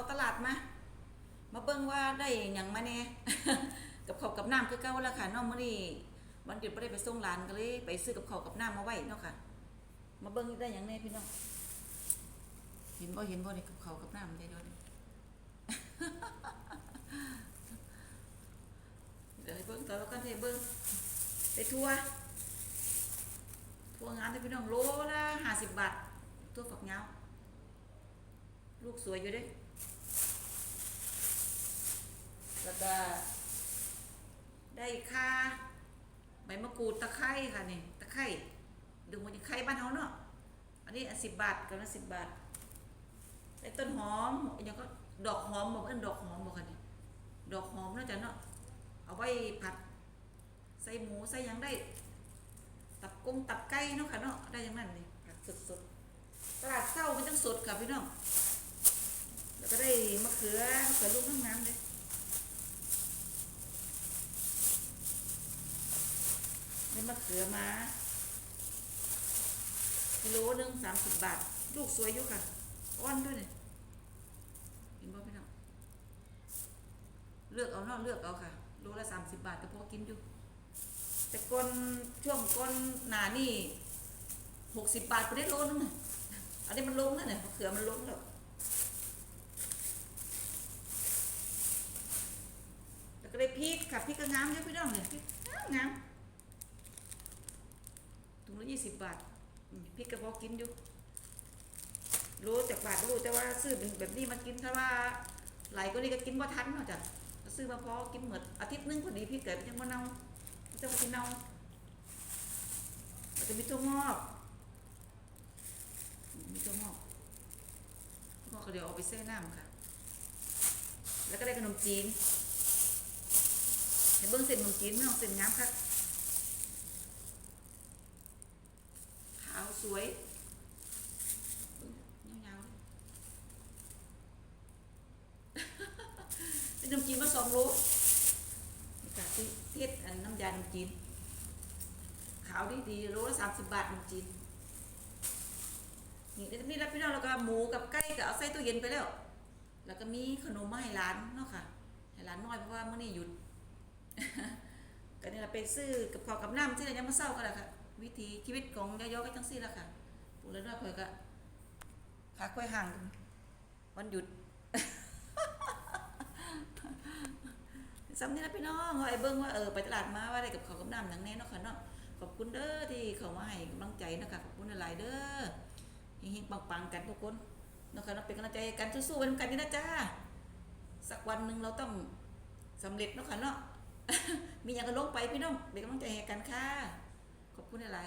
าตลาดมามาเบิ่งว่าได้หยังมาแน่ กับข้าวกับน้ำคือเก่าแล้วค่ะน้องมื้อนี้วันหยุดบ่ได้ไปส่งหลานก็เลย ไปซื้อกับข้าวกับน้ำมาไว้เนาะค่ะ มาเบิ่งได้หยังแน่พี่น้องเห็นบ่เห็นบ่นี่กับข้าวกับน้ำได้ด้วยเดี๋ยวให้เบิ่งต่อแล้วกันให้เบิ่งไปทัวร์ทัวร์งานให้พี่น้องโลละ50บาทตัวฝักยาวลูกสวยอยู่เด้ แล้วก็ได้ค่าใบมะกรูดตะไคร้ค่ะนี่ตะไคร้ดูมันยังไคร้บ้านเฮาเนาะอันนี้สิบบาทกันละสิบบาทได้ต้นหอมยังก็ดอกหอมบอกเอิ้นดอกหอมบอกค่ะนี่ดอกหอมเนาจะเนาะเอาไว้ผัด ใส่หมูใส่ยังได้ ตับกุ้งตับไก่เนาะค่ะเนาะได้ยังนั้นนี่ผัดสดๆตลาดเศร้ามันจังสดค่ะพี่น้องแล้วก็ได้มะเขือมะเขือลูกทั้งน้ำเลย มะเขือมากิโลหนึ่งสามสิบบาท ลูกสวยอยู่ค่ะ อ้อนด้วยเนี่ยเห็นบ่พี่น้องเลือกเอานาะเลือกเอาค่ะโลละสามสิบบาทก็พอกินอยู่ แต่ก่อนช่วงก่อนหนานี่หกสิบบาทไปได้โลนึงน่ะอันนี้มันลงแล้วเนี่ยมะเขือมันลงแล้วแล้วก็ได้พริกค่ะพริกก็งามด้วยพี่น้องเนี่ยพริกงามงาม ถุงละยี่สิบบาทพริกระเพาะกินอยู่ รู้จากบาทรู้แต่ว่าซื้อเป็นแบบนี้มากินถ้าว่าไหลายก็นี่ก็กินว่าทันเนาะจ้ะซื้อมาพอกินเหมือนอาทิตย์หนึงพอดีพี่เกิดยังมาเน่าจะมากินเน่าจะมีตัวงอกมีตัวงอกงอกก็เดี๋ยวเอาไปแช่น้ำค่ะ แล้วก็ได้ขนมจีนให้เบิ้งเส้นขนมจีนไม่ต้องเส้นงามค่ะ ขาว สวยยาวๆเป็นน้ำจีนมาสองโลนี่ค่ะที่เทศอันน้ำยาน้ำจีน ขาวดีดีโลละสามสิบบาทน้ำจีน นี่นี่แล้วพี่น้องแล้วก็หมูกับไก่ก็เอาใส่ตู้เย็นไปแล้ว แล้วก็มีขนมมาให้ร้านเนาะค่ะ ให้ร้านน้อยเพราะว่าเมื้อนี้หยุดก็นี่เราไปซื้อกับข้าวกับน้ำที่เรายังมาเศร้ากันแหละค่ะ วิธีชีวิตของยายอก็จังซี่ละค่ะปูแล้วด้วยคอยก็ขาค่อยห่างวันหยุดซ้ำนี่นะพี่น้องไอ้เบิ้งว่าเออไปตลาดมาว่าได้กับข้าวกับน้ำหนังแน่เนาะค่ะเนาะขอบคุณเด้อที่เขามาให้กำลังใจนะคะขอบคุณหลายเด้อเฮงๆปังๆกันทุกคนนะคะเนาเป็นกำลังใจกันสู้ๆไปด้วยกันนี่นะจ้าสักวันหนึ่งเราต้องสำเร็จเนาะค่ะเนาะมีอย่างก็ลงไปพี่น้องเป็นกำลังใจให้กันค่ะ ขอบคุณอะไร